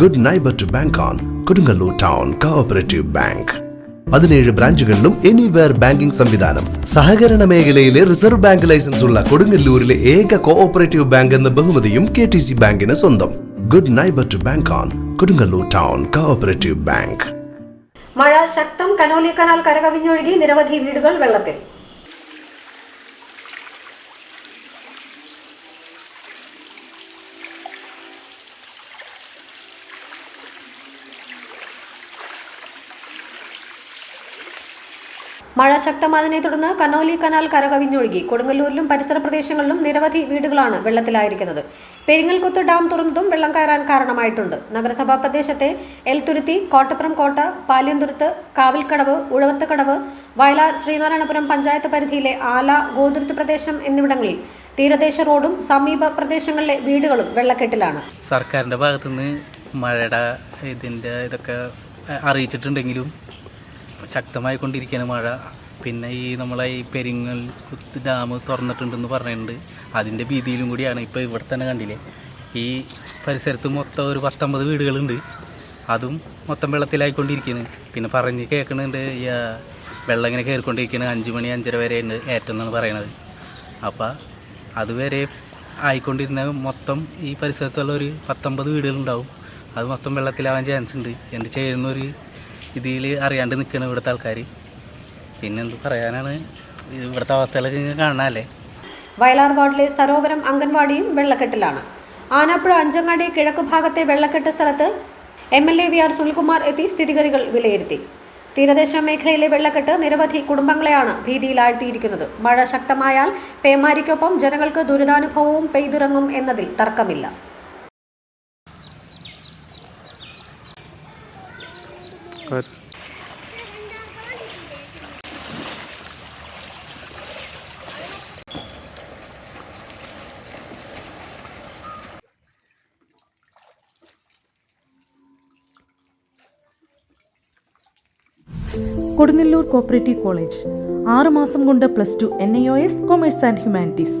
Good neighbour to bank on Kodungallur town cooperative bank പതിനേഴ് ബ്രാഞ്ചുകളിലും anywhere banking സംവിധാനം സഹകരണ മേഖലയിലെ റിസർവ് ബാങ്ക് ലൈസൻസ് ഉള്ള കൊടുങ്ങല്ലൂരിലെ ഏക കോഓപ്പറേറ്റീവ് ബാങ്ക് എന്ന ബഹുമതിയും കെ ടി സി ബാങ്കിന് സ്വന്തം good neighbour to bank on Kodungallur town cooperative bank മഴ ശക്തം കനോലി കനാൽ കരകവിഞ്ഞൊഴുകി നിരവധി വീടുകൾ വെള്ളത്തിൽ മഴ ശക്തമായതിനെ തുടർന്ന് കനോലി കനാൽ കരകവിഞ്ഞൊഴുകി കൊടുങ്ങല്ലൂരിലും പരിസര പ്രദേശങ്ങളിലും നിരവധി വീടുകളാണ് വെള്ളത്തിലായിരിക്കുന്നത് പെരിങ്ങൽകുത്ത് ഡാം തുറന്നതും വെള്ളം കയറാൻ കാരണമായിട്ടുണ്ട് നഗരസഭാ പ്രദേശത്തെ എൽത്തുരുത്തി കോട്ടപ്പുറം കോട്ട പാലിയന്തുരുത്ത് കാവിൽക്കടവ് ഉഴവത്തക്കടവ് വയലാർ ശ്രീനാരായണപുരം പഞ്ചായത്ത് പരിധിയിലെ ആല ഗോതുരുത്ത് പ്രദേശം എന്നിവിടങ്ങളിൽ തീരദേശ റോഡും സമീപ പ്രദേശങ്ങളിലെ വീടുകളും വെള്ളക്കെട്ടിലാണ് സർക്കാരിന്റെ ഭാഗത്തുനിന്ന് മഴയുടെ ഇതിന്റെ ഇതൊക്കെ അറിയിച്ചിട്ടുണ്ടെങ്കിലും ശക്തമായി കൊണ്ടിരിക്കുകയാണ് മഴ പിന്നെ ഈ നമ്മളെ ഈ പെരിങ്ങൽ കുത്ത് ഡാം തുറന്നിട്ടുണ്ടെന്ന് പറഞ്ഞിട്ടുണ്ട് അതിൻ്റെ ഭീതിയിലും കൂടിയാണ് ഇപ്പോൾ ഇവിടെ തന്നെ കണ്ടില്ലേ ഈ പരിസരത്ത് മൊത്തം ഒരു പത്തൊമ്പത് വീടുകളുണ്ട് അതും മൊത്തം വെള്ളത്തിലായിക്കൊണ്ടിരിക്കുന്നു പിന്നെ പറഞ്ഞ് കേൾക്കുന്നുണ്ട് ഈ വെള്ളം ഇങ്ങനെ കയറിക്കൊണ്ടിരിക്കുന്നത് അഞ്ച് മണി അഞ്ചര വരെ ഉണ്ട് ഏറ്റവും എന്നാണ് പറയണത് അപ്പോൾ അതുവരെ ആയിക്കൊണ്ടിരുന്ന മൊത്തം ഈ പരിസരത്തുള്ള ഒരു പത്തൊമ്പത് വീടുകളുണ്ടാവും അത് മൊത്തം വെള്ളത്തിലാവാൻ ചാൻസ് ഉണ്ട് എന്ത് ചെയ്യുന്നൊരു ഇതിൽ അറിയാണ്ട് നിൽക്കണം ഇവിടുത്തെ ആൾക്കാർ പിന്നെന്ത് പറയാനാണ് ഇവിടുത്തെ അവസ്ഥയിലൊക്കെ ഇങ്ങനെ കാണാനല്ലേ വയലാർ വാർഡിലെ സരോവരം അംഗൻവാടിയും വെള്ളക്കെട്ടിലാണ് ആനാപ്പുഴ അഞ്ചങ്ങാടി കിഴക്ക് ഭാഗത്തെ വെള്ളക്കെട്ട് സ്ഥലത്ത് M L A V R Sunilkumar എത്തി സ്ഥിതിഗതികൾ വിലയിരുത്തി തീരദേശ മേഖലയിലെ വെള്ളക്കെട്ട് നിരവധി കുടുംബങ്ങളെയാണ് ഭീതിയിലാഴ്ത്തിയിരിക്കുന്നത് മഴ ശക്തമായാൽ പേമാരിക്കൊപ്പം ജനങ്ങൾക്ക് ദുരിതാനുഭവവും പെയ്തിറങ്ങും എന്നതിൽ തർക്കമില്ല കൊടുങ്ങല്ലൂർ കോപ്പറേറ്റീവ് കോളേജ് ആറുമാസം കൊണ്ട് plus two N I O S commerce and humanities